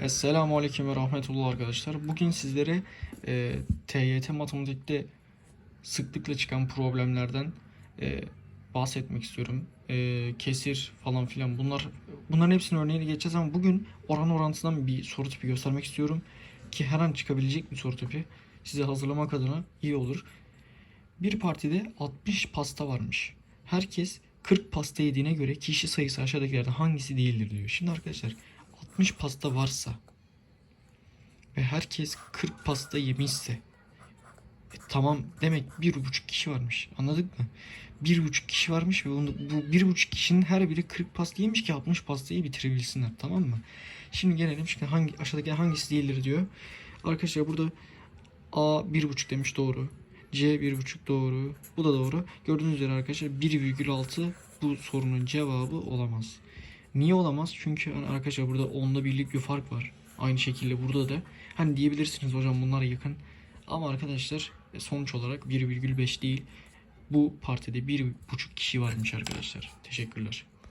Esselamu Aleyküm ve Rahmetullah arkadaşlar. Bugün sizlere e, TYT matematikte sıklıkla çıkan problemlerden e, bahsetmek istiyorum. E, kesir falan filan bunlar bunların hepsinin örneğini geçeceğiz ama bugün oran orantısından bir soru tipi göstermek istiyorum. Ki her an çıkabilecek bir soru tipi. Size hazırlamak adına iyi olur. Bir partide 60 pasta varmış. Herkes 40 pasta yediğine göre kişi sayısı aşağıdakilerden hangisi değildir diyor. Şimdi arkadaşlar 60 pasta varsa ve herkes 40 pasta yemişse e, tamam demek bir buçuk kişi varmış. Anladık mı? Bir buçuk kişi varmış ve bunu, bu bir buçuk kişinin her biri 40 pasta yemiş ki 60 pastayı bitirebilsinler. Tamam mı? Şimdi gelelim şimdi hangi aşağıdaki hangisi değildir diyor. Arkadaşlar burada A bir buçuk demiş doğru. C bir buçuk doğru. Bu da doğru. Gördüğünüz üzere arkadaşlar 1,6 bu sorunun cevabı olamaz. Niye olamaz? Çünkü hani arkadaşlar burada onda birlik bir fark var. Aynı şekilde burada da. Hani diyebilirsiniz hocam bunlar yakın. Ama arkadaşlar e, sonuç olarak 1,5 değil. Bu partide 1,5 kişi varmış arkadaşlar. Teşekkürler.